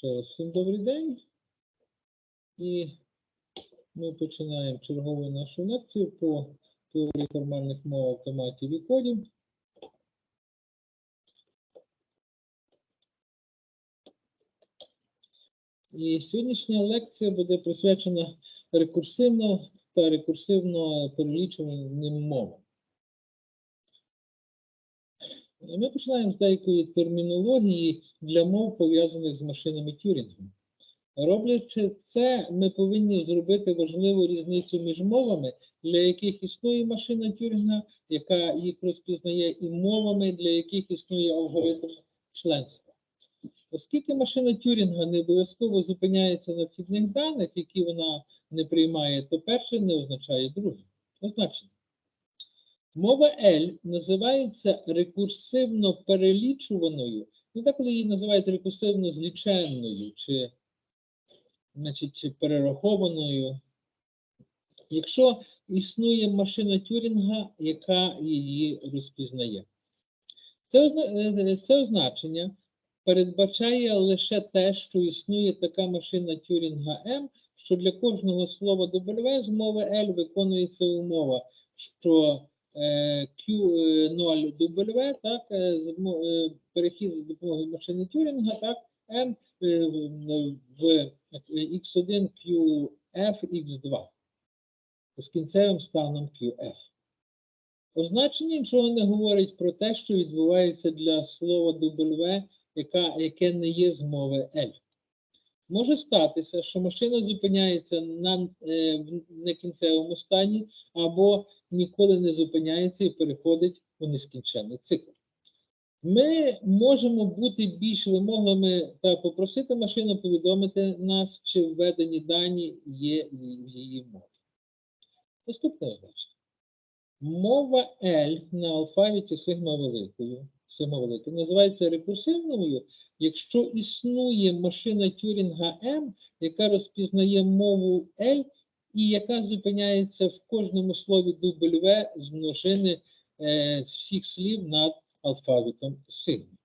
Ще раз всім добрий день. І ми починаємо чергову нашу лекцію по теорії формальних мов автоматів і кодів. І сьогоднішня лекція буде присвячена рекурсивно та рекурсивно перелічуваним мовам. Ми починаємо з деякої термінології для мов, пов'язаних з машинами Тюрінга. Роблячи це, ми повинні зробити важливу різницю між мовами, для яких існує машина Тюрінга, яка їх розпізнає, і мовами, для яких існує алгоритм членства. Оскільки машина Тюрінга не обов'язково зупиняється на вхідних даних, які вона не приймає, то перше не означає друге. Означення. Мова L називається рекурсивно перелічуваною, ну так коли її називають рекурсивно зліченною чи, значить, чи перерахованою, якщо існує машина Тюрінга, яка її розпізнає. Це, озна- е, це означення передбачає лише те, що існує така машина Тюрінга M, що для кожного слова W з мови L виконується умова, що е, Q0W, так, е, за мо- е, перехід за допомогою машини Тюрінга, так, M е, в- в X1 QF X2 з кінцевим станом QF. Означення нічого не говорить про те, що відбувається для слова W, яка, яке не є з мови L. Може статися, що машина зупиняється на е, в некінцевому стані або ніколи не зупиняється і переходить у нескінченний цикл. Ми можемо бути більш вимогливими та попросити машину повідомити нас, чи введені дані є в її мові. Наступне означення. Мова L на алфавіті сигма великою, сигма великою називається рекурсивною, якщо існує машина Тюрінга M, яка розпізнає мову L і яка зупиняється в кожному слові W з множини е, з всіх слів над алфавітом сигма.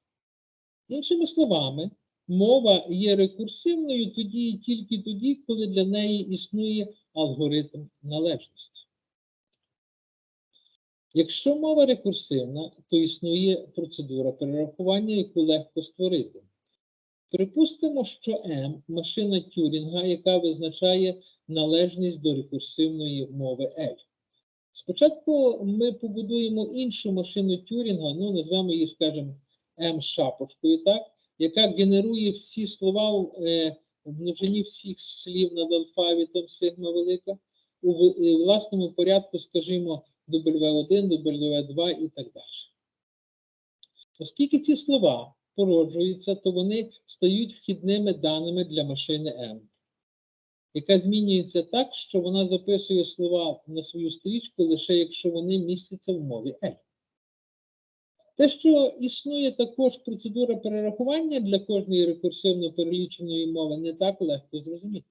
Іншими словами, мова є рекурсивною тоді і тільки тоді, коли для неї існує алгоритм належності. Якщо мова рекурсивна, то існує процедура перерахування, яку легко створити. Припустимо, що M – машина Тюрінга, яка визначає належність до рекурсивної мови L. Спочатку ми побудуємо іншу машину Тюрінга, ну, назвемо її, скажімо, M-шапочкою, так, яка генерує всі слова в е, множині всіх слів над алфавітом сигма велика у е, власному порядку, скажімо, W1, W2 і так далі. Оскільки ці слова породжуються, то вони стають вхідними даними для машини M, яка змінюється так, що вона записує слова на свою стрічку лише якщо вони містяться в мові L. Те, що існує також процедура перерахування для кожної рекурсивно переліченої мови, не так легко зрозуміти.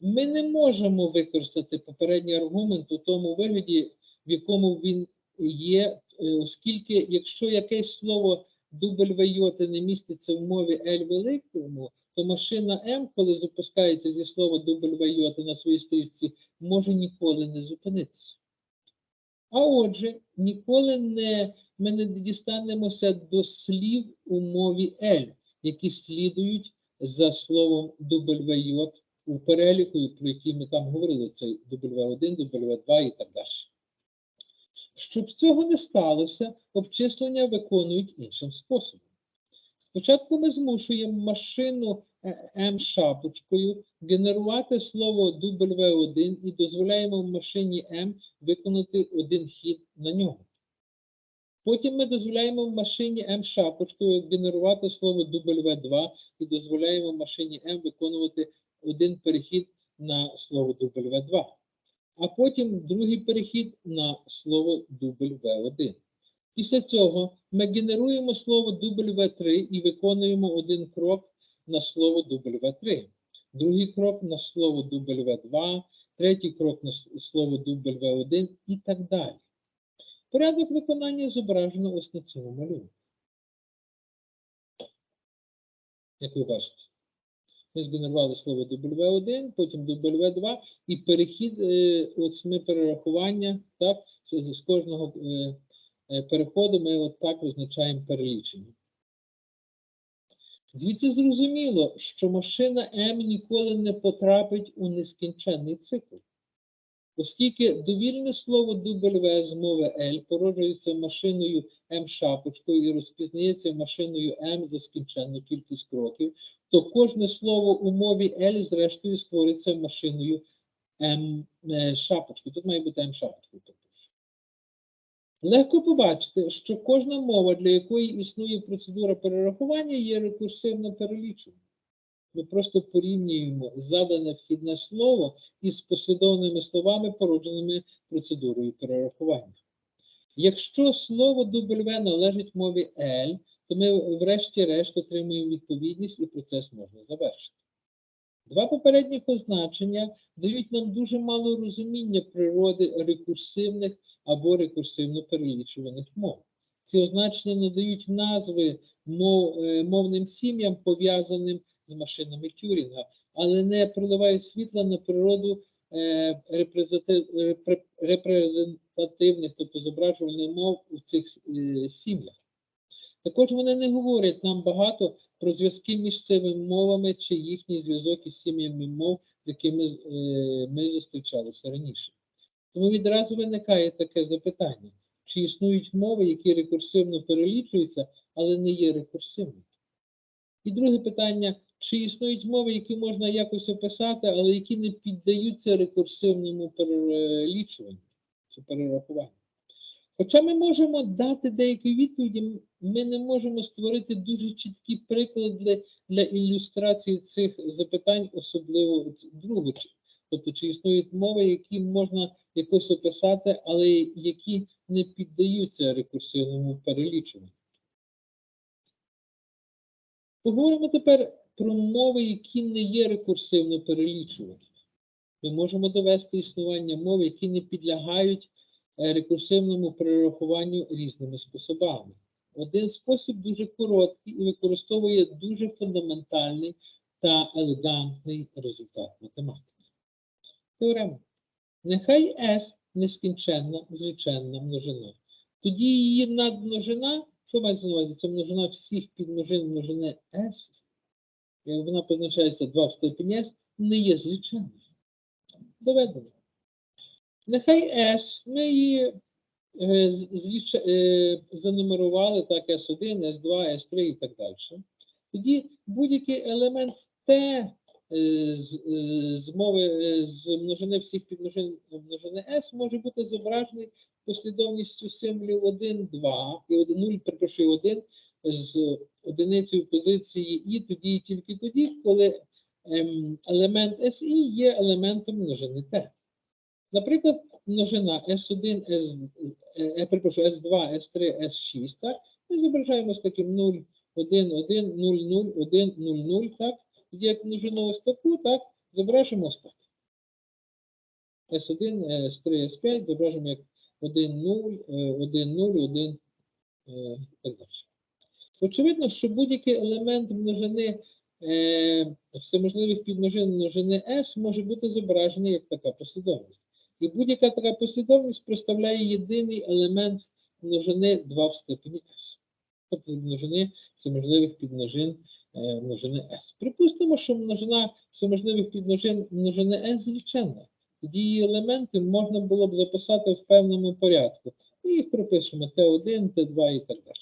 Ми не можемо використати попередній аргумент у тому вигляді, в якому він є, е, оскільки якщо якесь слово W не міститься в мові L великому, то машина M, коли запускається зі слова W на своїй стрічці, може ніколи не зупинитися. А отже, ніколи не, ми не дістанемося до слів у мові L, які слідують за словом WJ у переліку, про який ми там говорили, це W1, W2 і так далі. Щоб цього не сталося, обчислення виконують іншим способом. Спочатку ми змушуємо машину е, M-шапочкою генерувати слово W1 і дозволяємо машині M виконати один хід на нього. Потім ми дозволяємо машині M-шапочкою генерувати слово W2 і дозволяємо машині M виконувати один перехід на слово W2. А потім другий перехід на слово W1. Після цього ми генеруємо слово W3 і виконуємо один крок на слово W3, другий крок на слово W2, третій крок на слово W1 і так далі. Порядок виконання зображено ось на цьому малюнку. Як ви бачите. Ми згенерували слово W1, потім W2, і перехід, е, ми перерахування, так, з, з кожного е, е, переходу ми от так визначаємо перелічення. Звідси зрозуміло, що машина М ніколи не потрапить у нескінченний цикл. Оскільки довільне слово W з мови L породжується машиною М шапочкою і розпізнається машиною М за скінченну кількість кроків, то кожне слово у мові L зрештою створиться машиною М е, шапочкою. Тут має бути М шапочкою. Легко побачити, що кожна мова, для якої існує процедура перерахування, є рекурсивно перелічена. Ми просто порівнюємо задане вхідне слово із послідовними словами, породженими процедурою перерахування. Якщо слово W належить мові L, то ми врешті-решт отримуємо відповідність і процес можна завершити. Два попередніх означення дають нам дуже мало розуміння природи рекурсивних або рекурсивно перелічуваних мов. Ці означення надають назви мов, е, мовним сім'ям, пов'язаним з машинами Тюрінга, але не проливають світла на природу е, репрезентативних, тобто зображувальних мов у цих е, сім'ях. Також вони не говорять нам багато про зв'язки між цими мовами чи їхній зв'язок із сім'ями мов, з якими е, ми зустрічалися раніше. Тому відразу виникає таке запитання: чи існують мови, які рекурсивно перелічуються, але не є рекурсивними? І друге питання: чи існують мови, які можна якось описати, але які не піддаються рекурсивному перелічуванню чи перерахуванню? Хоча ми можемо дати деякі відповіді, ми не можемо створити дуже чіткі приклади для ілюстрації цих запитань, особливо от Тобто, чи існують мови, які можна якось описати, але які не піддаються рекурсивному перелічуванню. Поговоримо тепер про мови, які не є рекурсивно перелічуваними. Ми можемо довести існування мов, які не підлягають рекурсивному перерахуванню різними способами. Один спосіб дуже короткий і використовує дуже фундаментальний та елегантний результат математики. Теорема. Нехай S нескінченна зліченна множина. Тоді її надмножина, що мається на увазі? Це множина всіх підмножин множини S, як вона позначається 2 в степені S, не є зліченною. Доведено. Нехай S, ми її е, е, занумерували так S1, S2, S3 і так далі. Тоді будь-який елемент T е, з, з мови з множини всіх підмножин множини S може бути зображений послідовністю символів 1, 2 і 1, 0, перепрошую, 1 з одиницею позиції І тоді і тільки тоді, коли ем, елемент SI є елементом множини T. Наприклад, множина S1, S, е, перепрошую, S2, S3, S6, так? Ми зображаємо з таким 0, 1, 1, 0, 0, 1, 0, 0, так? Тоді як множину ось таку, так, зображимо ось так. S1, S3, S5 зображимо як 1, 0, е, 1, 0, 1 е, так далі. Очевидно, що будь-який елемент множини е, всеможливих підмножин множини S може бути зображений як така послідовність. І будь-яка така послідовність представляє єдиний елемент множини 2 в степені S. Тобто множини всеможливих підмножин е, множини S. Припустимо, що множина всеможливих підмножин множини S зліченна. Тоді її елементи можна було б записати в певному порядку. І їх пропишемо Т1, Т2 і так далі.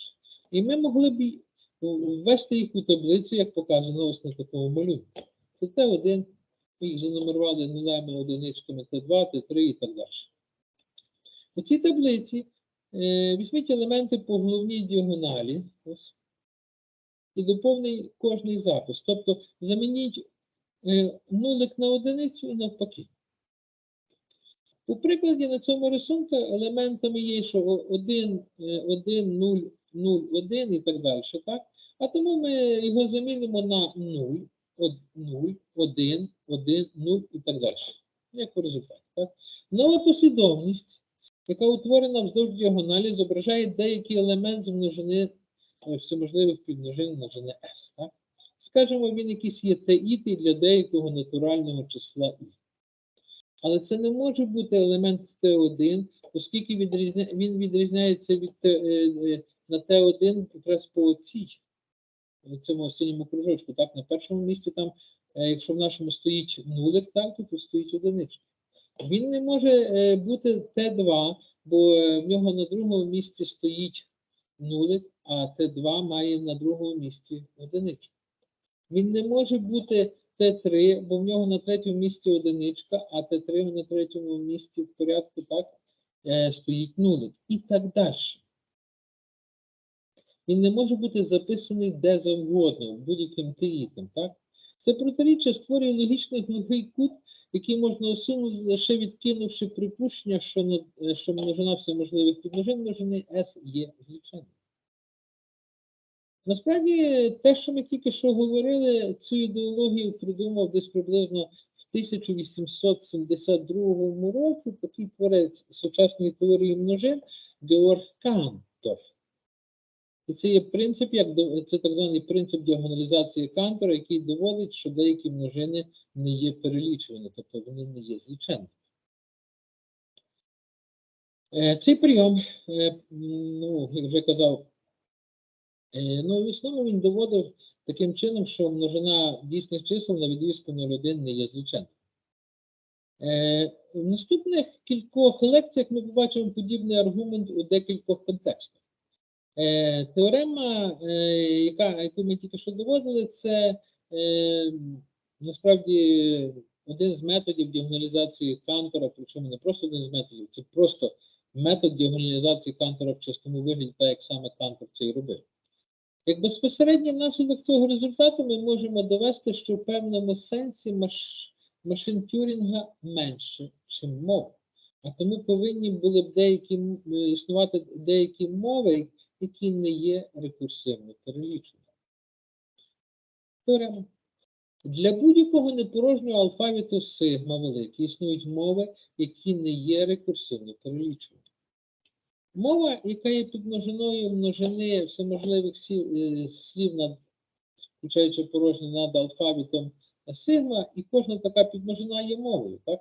І ми могли б ввести їх у таблицю, як показано ось на такому малюнку. Це Т1, ми їх занумерували нулями, одиничками Т2, Т3 і так далі. У цій таблиці е, візьміть елементи по головній діагоналі. Ось, і доповніть кожний запис. Тобто замініть е, нулик на одиницю і навпаки. У прикладі на цьому рисунку елементами є, що 1, 1, 0, 0, 1 і так далі. Так? А тому ми його замінимо на 0, 0, 1, 1, 0 і так далі. Як у результаті. Так? Нова послідовність, яка утворена вздовж діагоналі, зображає деякий елемент з множини е, всеможливих підмножин множини S. Так? скажімо, він якийсь є теїтий для деякого натурального числа і. Але це не може бути елемент Т1, оскільки відрізня... він відрізняється від е, е, на Т1 якраз по оцій, в цьому синьому кружочку. Так, на першому місці там, е, якщо в нашому стоїть нулик, так, то тут стоїть одиничка. Він не може е, бути Т2, бо е, в нього на другому місці стоїть нулик, а Т2 має на другому місці одиничку. Він не може бути Т3, бо в нього на третьому місці одиничка, а Т3 на третьому місці в порядку так стоїть нулик. І так далі. Він не може бути записаний де завгодно, будь-яким теїтом. Так? Це протиріччя створює логічний глухий кут, який можна усунути, лише відкинувши припущення, що, на- що множина всеможливих підмножин множини S є зліченням. Насправді, те, що ми тільки що говорили, цю ідеологію придумав десь приблизно в 1872 році такий творець сучасної теорії множин Георг Кантор. І це є принцип, як це так званий принцип діагоналізації Кантора, який доводить, що деякі множини не є перелічувані, тобто вони не є зліченими. Е, Цей прийом, е, ну, як вже казав, Е, Ну, в основному він доводив таким чином, що множина дійсних чисел на відрізку 0,1 не є звичайною. Е, В наступних кількох лекціях ми побачимо подібний аргумент у декількох контекстах. Е, Теорема, е, яка, яку ми тільки що доводили, це е, насправді один з методів діагоналізації Кантора, причому не просто один з методів, це просто метод діагоналізації Кантора в чистому вигляді, так як саме Кантор це і робив. Як безпосередній наслідок цього результату ми можемо довести, що в певному сенсі маш... машин Тюрінга менше, чим мов. А тому повинні були б деякі існувати деякі мови, які не є рекурсивно переліченими. Для будь-якого непорожнього алфавіту сигма великий існують мови, які не є рекурсивно переліченими. Мова, яка є підмножиною множини всеможливих е, слів, над, включаючи порожні над алфавітом сигма, і кожна така підмножина є мовою, так?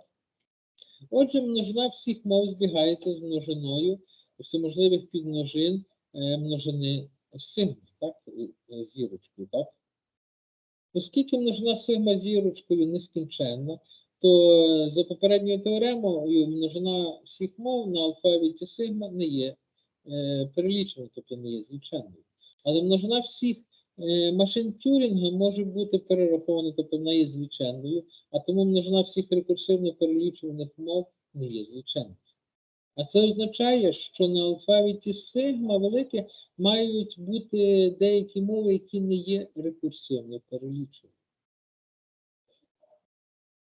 Отже, множина всіх мов збігається з множиною всеможливих підмножин е, множини сигма, так? е, е, Зірочкою, так? Оскільки множина сигма зірочкою нескінченна, то е, за попередньою теоремою множина всіх мов на алфавіті сигма не є е, переліченою, тобто не є звичайною. Але множина всіх е, машин Тюрінга може бути перерахована, тобто вона є звичайною, а тому множина всіх рекурсивно перелічуваних мов не є звичайною. А це означає, що на алфавіті сигма велике мають бути деякі мови, які не є рекурсивно переліченими.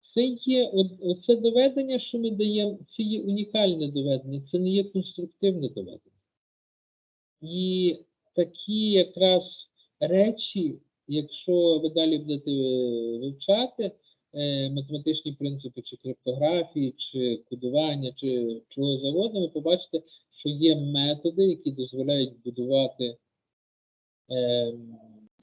Це є оце доведення, що ми даємо, це є унікальне доведення, це не є конструктивне доведення. І такі якраз речі, якщо ви далі будете е, вивчати математичні принципи чи криптографії, чи кодування, чи чого завгодно, ви побачите, що є методи, які дозволяють будувати, е,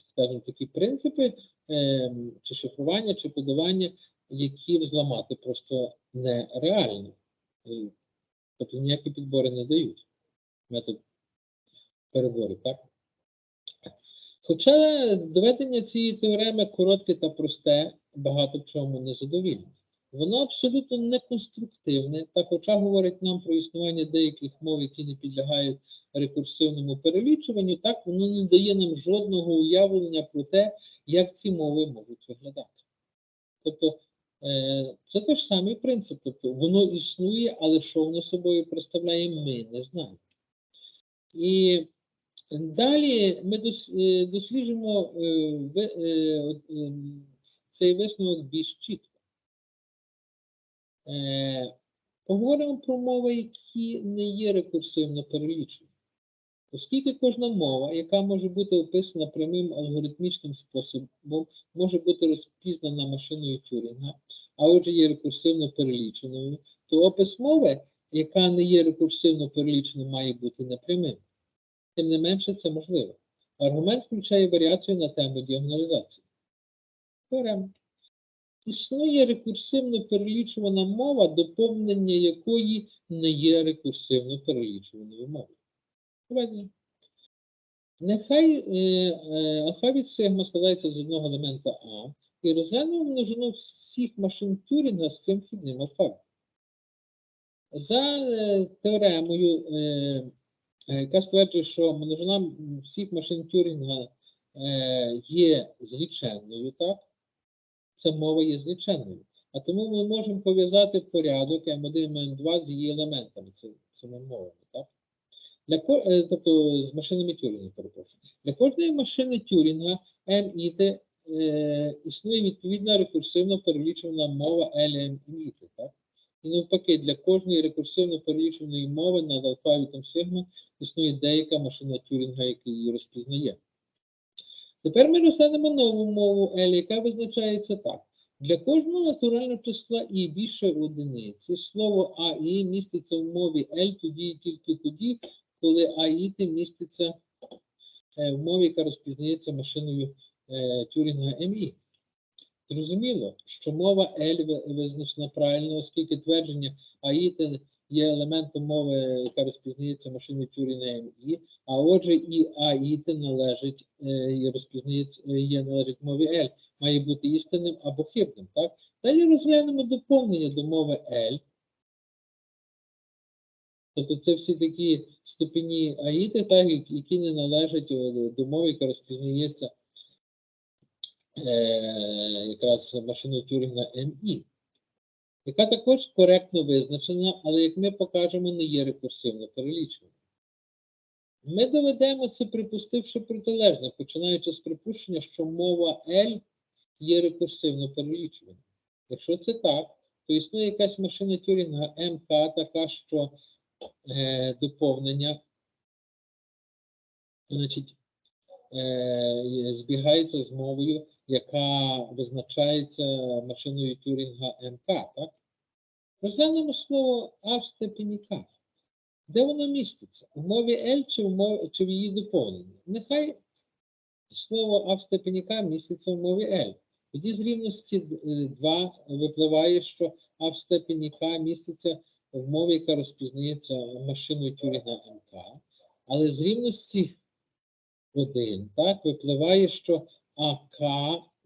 скажімо, такі принципи, е, чи шифрування, чи кодування, які взламати просто нереально. Е, Тобто ніякі підбори не дають. Метод переборів, так? Хоча доведення цієї теореми коротке та просте, багато в чому незадовільне. Воно абсолютно не конструктивне, та хоча говорить нам про існування деяких мов, які не підлягають рекурсивному перелічуванню, так воно не дає нам жодного уявлення про те, як ці мови можуть виглядати. Тобто е, це той ж самий принцип. Тобто воно існує, але що воно собою представляє, ми не знаємо. І далі ми е, досліджимо е, цей висновок більш чітко. Е, Поговоримо про мови, які не є рекурсивно перелічені. Оскільки кожна мова, яка може бути описана прямим алгоритмічним способом, може бути розпізнана машиною Тюрінга, а отже є рекурсивно переліченою, то опис мови, яка не є рекурсивно переліченою, має бути непрямим. Тим не менше, це можливо. Аргумент включає варіацію на тему діагоналізації. Теорема. Існує рекурсивно перелічувана мова, доповнення якої не є рекурсивно перелічуваною мовою. Нехай е, е, алфавіт сигма складається з одного елемента А і розглянемо множину всіх машин Тюрінга з цим вхідним алфавітом. За е, теоремою, е, е, яка стверджує, що множина всіх машин Тюрінга е, є зліченною, так? Це мова є зліченною. А тому ми можемо пов'язати порядок М1 М2 з її елементами, цими мовами, так? Для, е, тобто з машинами Тюрінга, перепрошую. Для кожної машини Тюрінга MIT е, існує відповідна рекурсивно перелічувана мова так? І навпаки, для кожної рекурсивно перелічуваної мови над алфавітом сигма існує деяка машина Тюрінга, яка її розпізнає. Тепер ми розглянемо нову мову L, яка визначається так. Для кожного натурального числа і більше одиниці слово АІ міститься в мові L тоді і тільки тоді, коли АІ міститься е, в мові, яка розпізнається машиною е, Тюрінга МІ. Зрозуміло, що мова L визначена правильно, оскільки твердження АІТ є елементом мови, яка розпізнається машиною Тюрінга МІ, а отже і АІТ належить е, і розпізнається е, є належить мові L, має бути істинним або хибним. Так? Далі розглянемо доповнення до мови L. Тобто це всі такі степені АІТи, так, які- які не належать е, до мови, яка розпізнається е, якраз машиною Тюрінга МІ, яка також коректно визначена, але, як ми покажемо, не є рекурсивно перелічена. Ми доведемо це, припустивши протилежне, починаючи з припущення, що мова L є рекурсивно перелічувана. Якщо це так, то існує якась машина Тюрінга МК, така, що е, доповнення значить, е, збігається з мовою, яка визначається машиною Тюрінга МК. Так? Розглянемо слово А в степені К. Де воно міститься? У мові L чи в, мові, чи в її доповненні? Нехай слово А в степені К міститься в мові L. Тоді з рівності 2 випливає, що А в степені К міститься в мові, яка розпізнається машиною Тюрінга МК. Але з рівності 1, так, випливає, що АК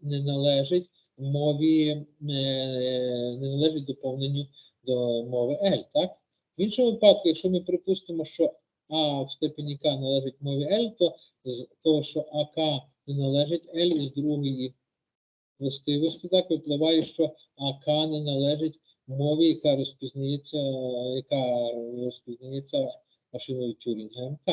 не належить мові, е, не належить доповненню до мови L, так? В іншому випадку, якщо ми припустимо, що А в степені К належить мові L, то з того, що АК не належить L, із другої властивості, так випливає, що АК не належить мові, яка розпізнається, яка розпізнається машиною Тюрінга МК.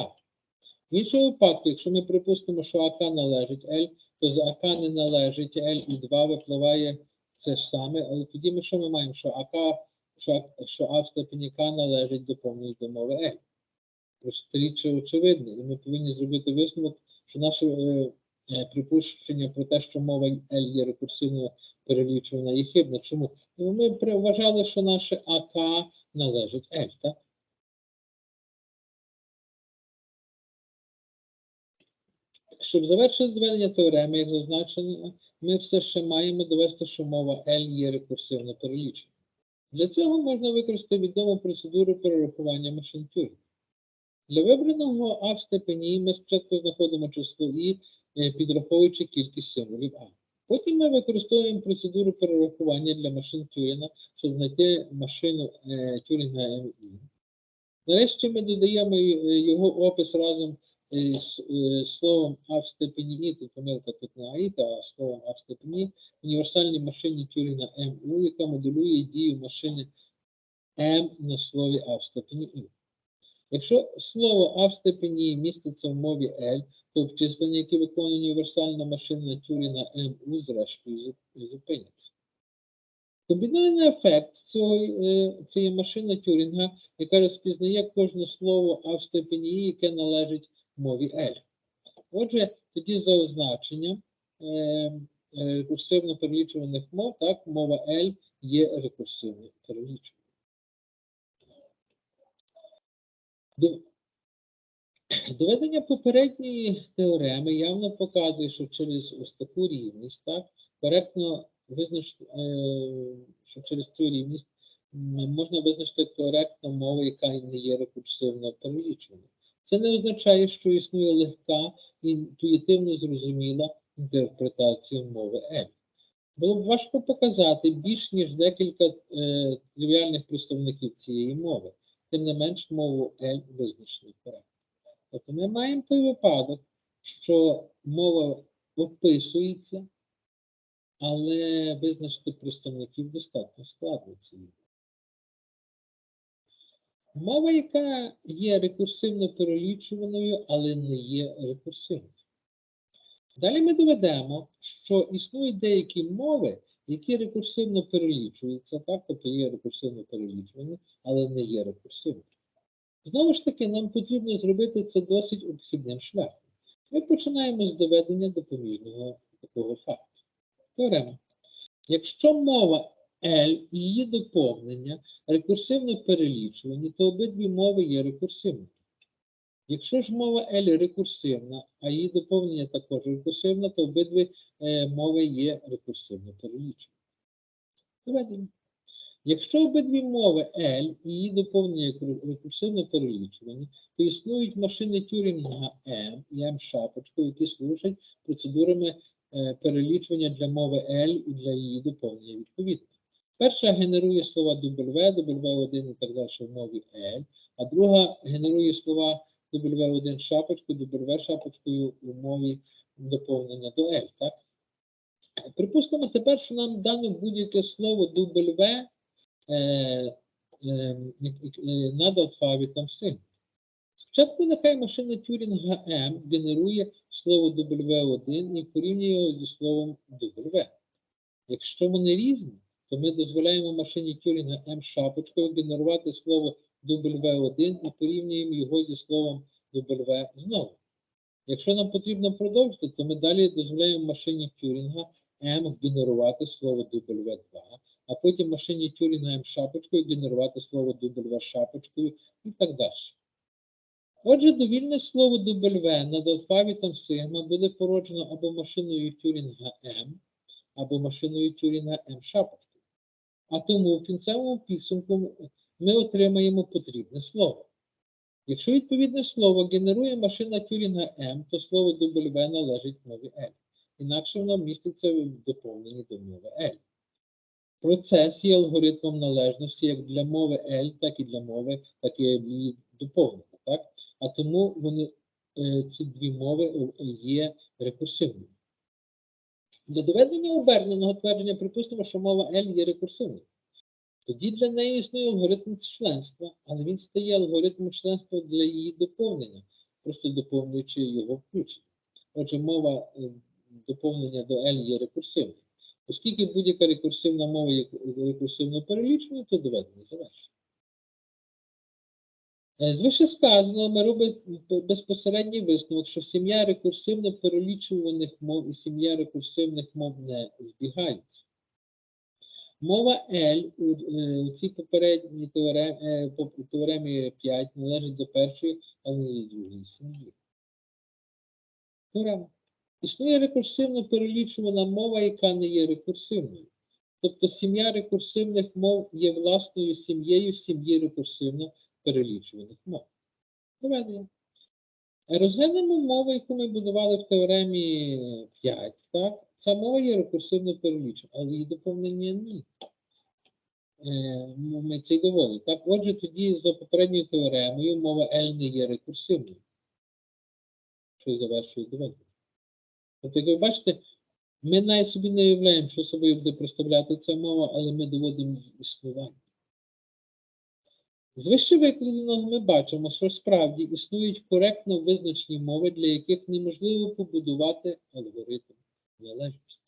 В іншому випадку, якщо ми припустимо, що АК належить L, то з АК не належить L і 2 випливає це ж саме, але тоді ми що ми маємо? Що АК, що, А- в степені К належить до повної мови L. Просто річ очевидна, і ми повинні зробити висновок, що наше е, е, припущення про те, що мова L є рекурсивно перелічувана, є хибна. Чому? Ну, ми вважали, що наше АК належить L, так? Щоб завершити доведення теореми, як зазначено, ми все ще маємо довести, що мова L є рекурсивно перелічена. Для цього можна використати відому процедуру перерахування машин Тюрінга. Для вибраного А в степені ми спочатку знаходимо число І, е, підраховуючи кількість символів А. Потім ми використовуємо процедуру перерахування для машин Тюрінга, щоб знайти машину е, Тюрінга МІ. Нарешті ми додаємо е, його опис разом словом А в тут помилка тут не АІ, а словом А в степені, універсальній машині Тюрінга МУ, яка моделює дію машини М на слові А в степені І. Якщо слово А в степені І міститься в мові L, то обчислення, які виконує універсальна машина Тюріна МУ, зрештою зупиняться. Комбінований ефект е, цієї машини Тюрінга, яка розпізнає кожне слово А в степені І, яке належить мові L. Отже, тоді за означенням е, е, рекурсивно перелічуваних мов, так, мова L є рекурсивно перелічуваною. Доведення попередньої теореми явно показує, що через ось таку рівність, так, коректно визначити, е, що через цю рівність можна визначити коректно мову, яка не є рекурсивно перелічуваною. Це не означає, що існує легка інтуїтивно зрозуміла інтерпретація мови L. Було б важко показати більш ніж декілька е, тривіальних представників цієї мови. Тим не менш, мову L визначено коректно. Тобто ми маємо той випадок, що мова описується, але визначити представників достатньо складно цієї. Мова, яка є рекурсивно перелічуваною, але не є рекурсивною. Далі ми доведемо, що існують деякі мови, які рекурсивно перелічуються, так, тобто є рекурсивно перелічувані, але не є рекурсивними. Знову ж таки, нам потрібно зробити це досить обхідним шляхом. Ми починаємо з доведення допоміжного такого факту. Теорема. Якщо мова L і її доповнення рекурсивно перелічувані, то обидві мови є рекурсивними. Якщо ж мова L рекурсивна, а її доповнення також рекурсивне, то обидві е, мови є рекурсивно перелічені. Якщо обидві мови L і її доповнення рекурсивно перелічувані, то існують машини Тюрінга M і M шапочкою, які служать процедурами е, перелічування для мови L і для її доповнення відповідно. Перша генерує слова W, W1 і так далі в мові L, а друга генерує слова W1 шапочкою, W шапочкою у мові доповнення до L. Так? Припустимо тепер, що нам дано будь-яке слово W е, е, над алфавітом син. Спочатку нехай машина Тюрінга M генерує слово W1 і порівнює його зі словом W. Якщо вони різні, то ми дозволяємо машині Тюрінга M шапочкою генерувати слово W1 і порівнюємо його зі словом W знову. Якщо нам потрібно продовжити, то ми далі дозволяємо машині Тюрінга M генерувати слово W2, а потім машині Тюрінга M шапочкою генерувати слово W шапочкою і так далі. Отже, довільне слово W над алфавітом сигма буде породжено або машиною Тюрінга M, або машиною Тюрінга M шапочкою. А тому в кінцевому підсумку ми отримаємо потрібне слово. Якщо відповідне слово генерує машина Тюрінга M, то слово W належить мові L. Інакше воно міститься в доповненні до мови L. Процес є алгоритмом належності як для мови L, так і для мови, так і її доповнення. А тому вони, е, ці дві мови е, є рекурсивними. Для доведення оберненого твердження припустимо, що мова L є рекурсивною. Тоді для неї існує алгоритм членства, але він стає алгоритмом членства для її доповнення, просто доповнюючи його включення. Отже, мова е, доповнення до L є рекурсивною. Оскільки будь-яка рекурсивна мова є рекурсивно переліченою, то доведення завершено. Е, З вищесказаного ми робимо безпосередній висновок, що сім'я рекурсивно перелічуваних мов і сім'я рекурсивних мов не збігаються. Мова L у, е, цій попередній теоремі, е, теоремі 5 належить до першої, але до другої сім'ї. Теорема. Існує рекурсивно перелічувана мова, яка не є рекурсивною. Тобто сім'я рекурсивних мов є власною сім'єю сім'ї рекурсивно перелічуваних мов. Доведення. Розглянемо мову, яку ми будували в теоремі 5. Так? Ця мова є рекурсивно перелічена, але її доповнення ні. Е, Ми це й довели. Так, отже, тоді за попередньою теоремою мова L не є рекурсивною. Що завершує доведення. Тобто, як ви бачите, ми навіть собі не уявляємо, що собою буде представляти ця мова, але ми доводимо її існування. З вище викладеного ми бачимо, що справді існують коректно визначені мови, для яких неможливо побудувати алгоритм належності.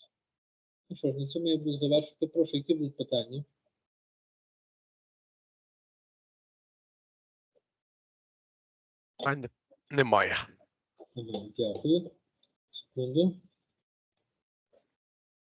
Ну що ж, на цьому я буду завершити. Прошу, які будуть питання? Питань немає. Дякую. Секунду.